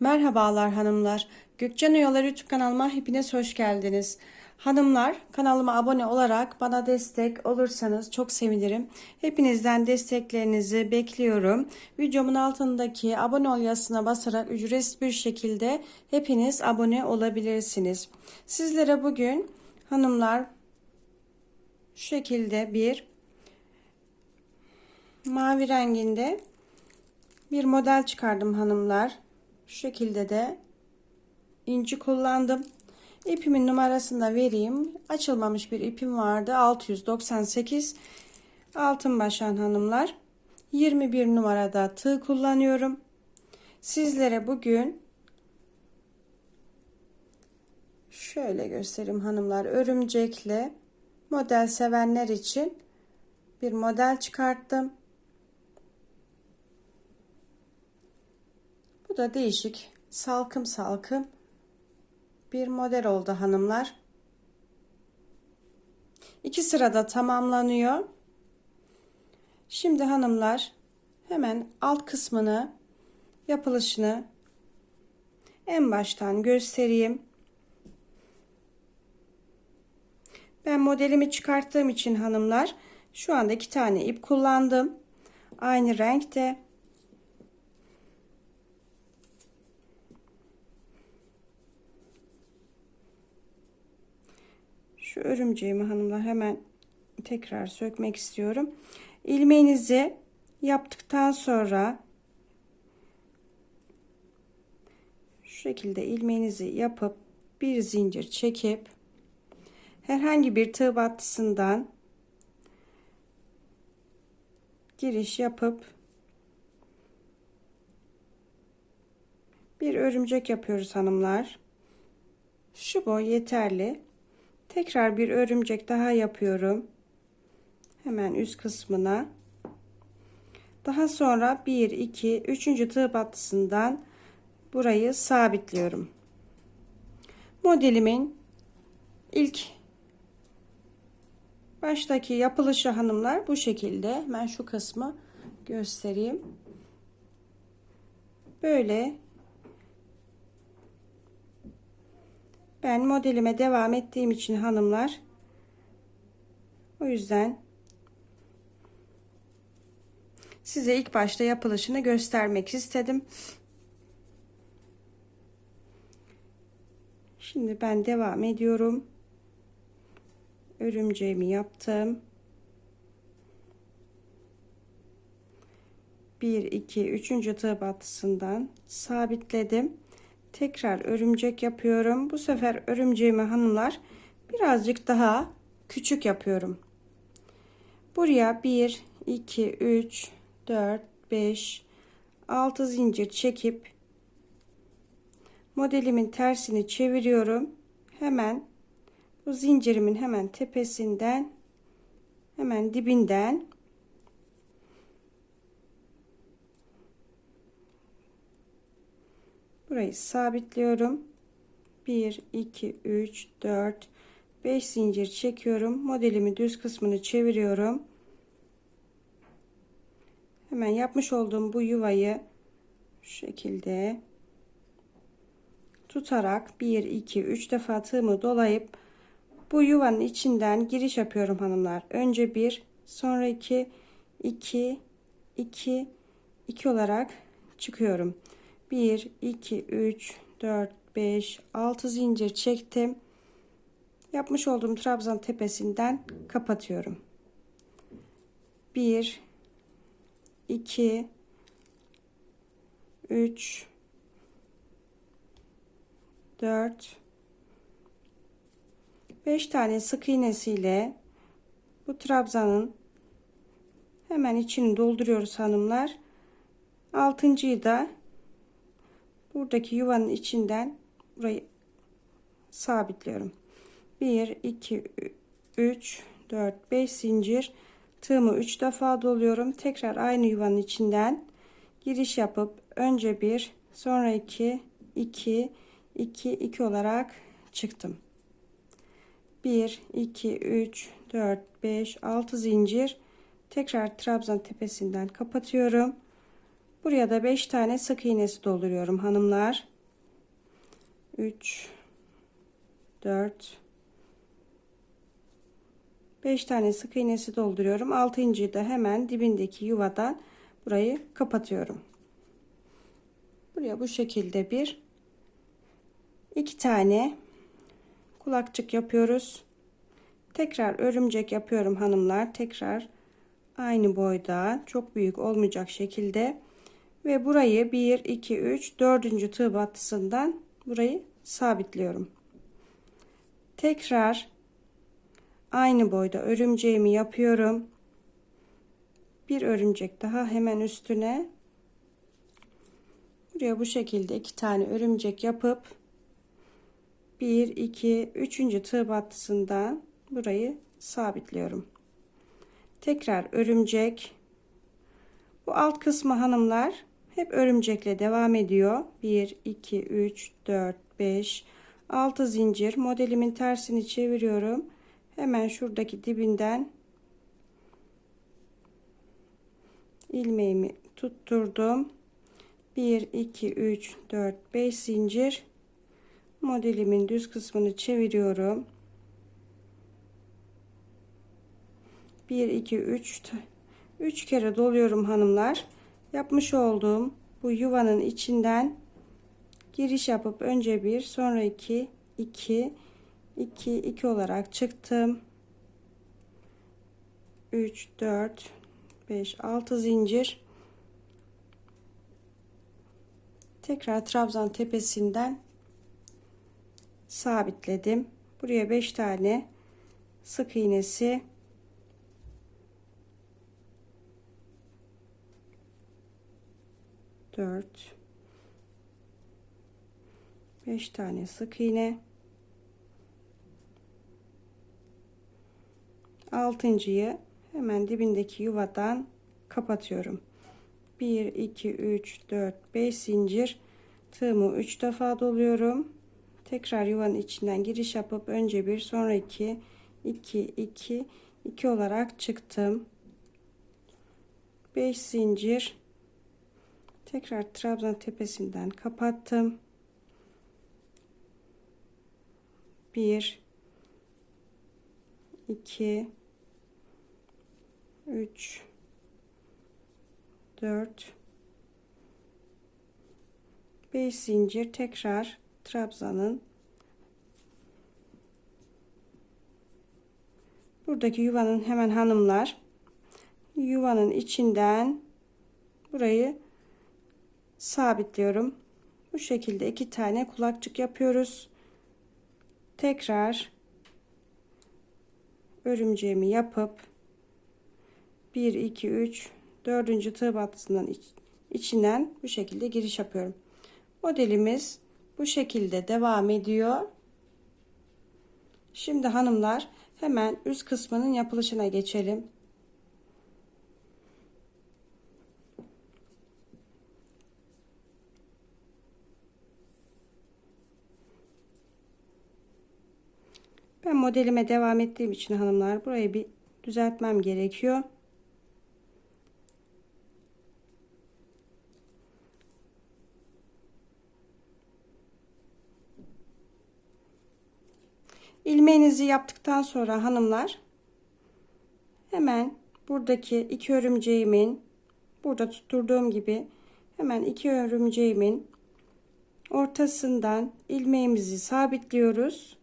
Merhabalar hanımlar. Gökcan Oyalar YouTube kanalıma hepiniz hoş geldiniz. Hanımlar kanalıma abone olarak bana destek olursanız çok sevinirim. Hepinizden desteklerinizi bekliyorum. Videomun altındaki abone ol yazısına basarak ücretsiz bir şekilde hepiniz abone olabilirsiniz. Sizlere bugün hanımlar şu şekilde bir mavi renginde bir model çıkardım hanımlar. Şu şekilde de inci kullandım. İpimin numarasını da vereyim. Açılmamış bir ipim vardı. 698 altın başan hanımlar. 21 numarada tığ kullanıyorum. Sizlere bugün şöyle göstereyim hanımlar. Örümcekli model sevenler için bir model çıkarttım. Bu da değişik salkım salkım bir model oldu hanımlar. İki sırada tamamlanıyor. Şimdi hanımlar hemen alt kısmını yapılışını en baştan göstereyim. Ben modelimi çıkarttığım için hanımlar şu anda iki tane ip kullandım. Aynı renkte. Şu örümceğimi hanımlar hemen tekrar sökmek istiyorum. İlmeğinizi yaptıktan sonra şu şekilde ilmeğinizi yapıp bir zincir çekip herhangi bir tığ battısından giriş yapıp bir örümcek yapıyoruz hanımlar. Şu boy yeterli. Tekrar bir örümcek daha yapıyorum. Hemen üst kısmına. Daha sonra 1 2 3. tığ battısından burayı sabitliyorum. Modelimin ilk baştaki yapılışı hanımlar bu şekilde. Ben şu kısmı göstereyim. Böyle Ben modelime devam ettiğim için hanımlar o yüzden size ilk başta yapılışını göstermek istedim. Şimdi ben devam ediyorum. Örümceğimi yaptım. 1 2 3. tığ battısından sabitledim tekrar örümcek yapıyorum. Bu sefer örümceğimi hanımlar birazcık daha küçük yapıyorum. Buraya 1, 2, 3, 4, 5, 6 zincir çekip modelimin tersini çeviriyorum. Hemen bu zincirimin hemen tepesinden hemen dibinden Burayı sabitliyorum. 1, 2, 3, 4, 5 zincir çekiyorum. Modelimi düz kısmını çeviriyorum. Hemen yapmış olduğum bu yuvayı şu şekilde tutarak 1, 2, 3 defa tığımı dolayıp bu yuvanın içinden giriş yapıyorum hanımlar. Önce 1, sonra 2, 2, 2, 2 olarak çıkıyorum. 1 2 3 4 5 6 zincir çektim. Yapmış olduğum trabzan tepesinden kapatıyorum. 1 2 3 4 5 tane sık iğnesiyle bu trabzanın hemen içini dolduruyoruz hanımlar. Altıncıyı da buradaki yuvanın içinden burayı sabitliyorum. 1 2 3 4 5 zincir. Tığımı 3 defa doluyorum. Tekrar aynı yuvanın içinden giriş yapıp önce bir sonra 2 2 2 2 olarak çıktım. 1 2 3 4 5 6 zincir. Tekrar trabzan tepesinden kapatıyorum Buraya da 5 tane sık iğnesi dolduruyorum hanımlar. 3 4 5 tane sık iğnesi dolduruyorum. 6.'yı da hemen dibindeki yuvadan burayı kapatıyorum. Buraya bu şekilde bir iki tane kulakçık yapıyoruz. Tekrar örümcek yapıyorum hanımlar. Tekrar aynı boyda çok büyük olmayacak şekilde ve burayı 1 2 3 4. tığ battısından burayı sabitliyorum. Tekrar aynı boyda örümceğimi yapıyorum. Bir örümcek daha hemen üstüne buraya bu şekilde iki tane örümcek yapıp 1 2 3. tığ battısından burayı sabitliyorum. Tekrar örümcek. Bu alt kısmı hanımlar hep örümcekle devam ediyor. 1 2 3 4 5 6 zincir modelimin tersini çeviriyorum. Hemen şuradaki dibinden ilmeğimi tutturdum. 1 2 3 4 5 zincir modelimin düz kısmını çeviriyorum. 1 2 3 3 kere doluyorum hanımlar. Yapmış olduğum bu yuvanın içinden giriş yapıp önce bir sonra iki 2 2 2 olarak çıktım. 3 4 5 6 zincir tekrar trabzan tepesinden sabitledim. Buraya 5 tane sık iğnesi dört. Beş tane sık iğne. Altıncıyı hemen dibindeki yuvadan kapatıyorum. 1 2 3 4 5 zincir. Tığımı 3 defa doluyorum. Tekrar yuvanın içinden giriş yapıp önce bir sonra 2 2 2 2 olarak çıktım. 5 zincir tekrar trabzan tepesinden kapattım. 1 2 3 4 5 zincir tekrar trabzanın buradaki yuvanın hemen hanımlar yuvanın içinden burayı sabitliyorum. Bu şekilde iki tane kulakçık yapıyoruz. Tekrar örümceğimi yapıp 1 2 3 4. tığ battısından iç, içinden bu şekilde giriş yapıyorum. Modelimiz bu şekilde devam ediyor. Şimdi hanımlar hemen üst kısmının yapılışına geçelim Ben modelime devam ettiğim için hanımlar burayı bir düzeltmem gerekiyor. ilmeğinizi yaptıktan sonra hanımlar hemen buradaki iki örümceğimin burada tutturduğum gibi hemen iki örümceğimin ortasından ilmeğimizi sabitliyoruz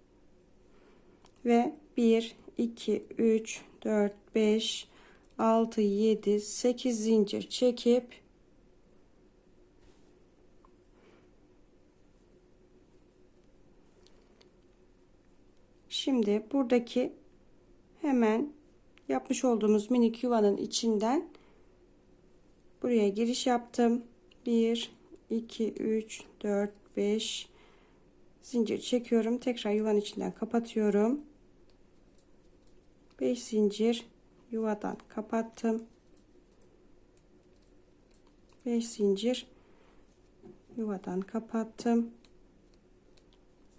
ve 1 2 3 4 5 6 7 8 zincir çekip Şimdi buradaki hemen yapmış olduğumuz minik yuvanın içinden buraya giriş yaptım. 1 2 3 4 5 zincir çekiyorum. Tekrar yuvanın içinden kapatıyorum. 5 zincir yuvadan kapattım. 5 zincir yuvadan kapattım.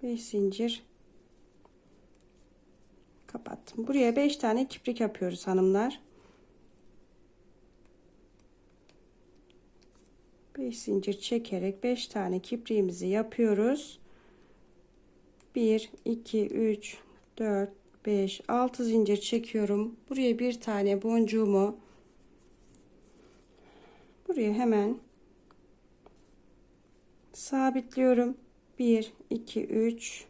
5 zincir kapattım. Buraya 5 tane kiprik yapıyoruz hanımlar. 5 zincir çekerek 5 tane kipriğimizi yapıyoruz. 1 2 3 4 5 6 zincir çekiyorum. Buraya bir tane boncuğumu buraya hemen sabitliyorum. 1 2 3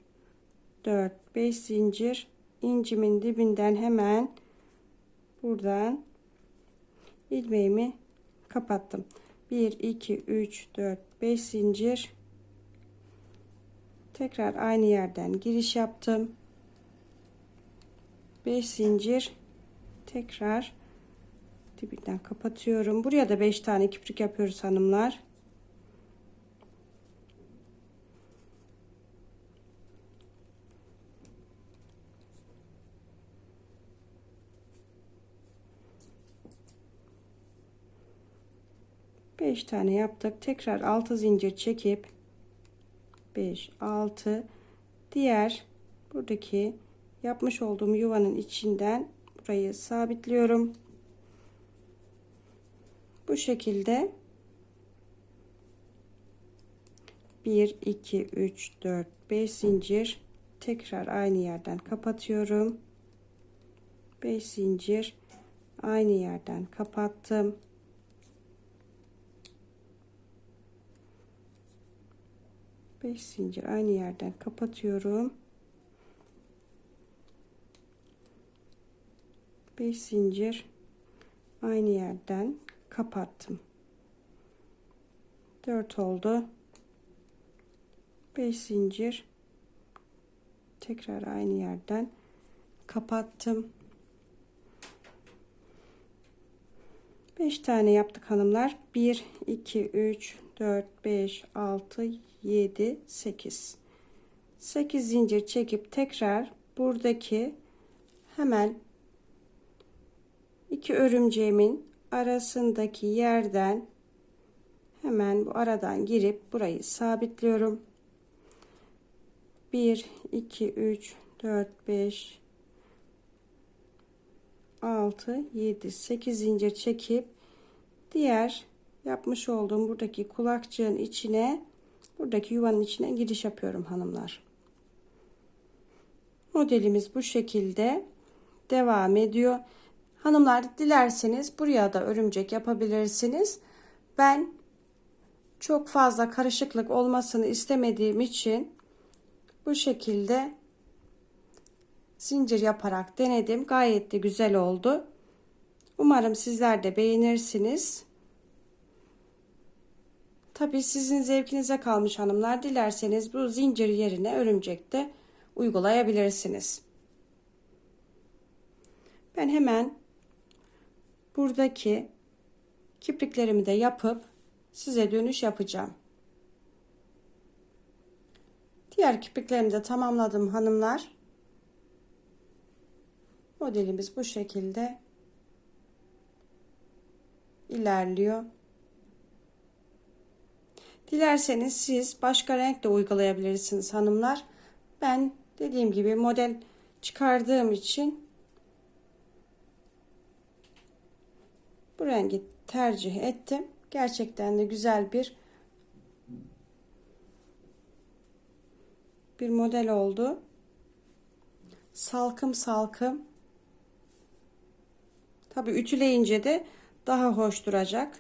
4 5 zincir incimin dibinden hemen buradan ilmeğimi kapattım. 1 2 3 4 5 zincir tekrar aynı yerden giriş yaptım 5 zincir. Tekrar dibinden kapatıyorum. Buraya da 5 tane kiprik yapıyoruz hanımlar. Beş tane yaptık. Tekrar altı zincir çekip 5 6 diğer buradaki yapmış olduğum yuvanın içinden burayı sabitliyorum. Bu şekilde 1 2 3 4 5 zincir tekrar aynı yerden kapatıyorum. 5 zincir aynı yerden kapattım. 5 zincir aynı yerden kapatıyorum. 5 zincir aynı yerden kapattım. 4 oldu. 5 zincir tekrar aynı yerden kapattım. 5 tane yaptık hanımlar. 1 2 3 4 5 6 7 8 8 zincir çekip tekrar buradaki hemen iki örümceğimin arasındaki yerden hemen bu aradan girip burayı sabitliyorum 1 2 3 4 5 6 7 8 zincir çekip diğer yapmış olduğum buradaki kulakçığın içine buradaki yuvanın içine giriş yapıyorum hanımlar. Modelimiz bu şekilde devam ediyor. Hanımlar dilerseniz buraya da örümcek yapabilirsiniz. Ben çok fazla karışıklık olmasını istemediğim için bu şekilde zincir yaparak denedim. Gayet de güzel oldu. Umarım sizler de beğenirsiniz. Tabi sizin zevkinize kalmış hanımlar. Dilerseniz bu zincir yerine örümcek de uygulayabilirsiniz. Ben hemen buradaki kipriklerimi de yapıp size dönüş yapacağım. Diğer kipriklerimi de tamamladım hanımlar. Modelimiz bu şekilde ilerliyor. Dilerseniz siz başka renk de uygulayabilirsiniz hanımlar. Ben dediğim gibi model çıkardığım için bu rengi tercih ettim. Gerçekten de güzel bir bir model oldu. Salkım salkım. Tabi ütüleyince de daha hoş duracak.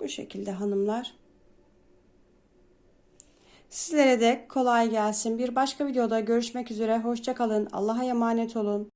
Bu şekilde hanımlar. Sizlere de kolay gelsin. Bir başka videoda görüşmek üzere. Hoşçakalın. Allah'a emanet olun.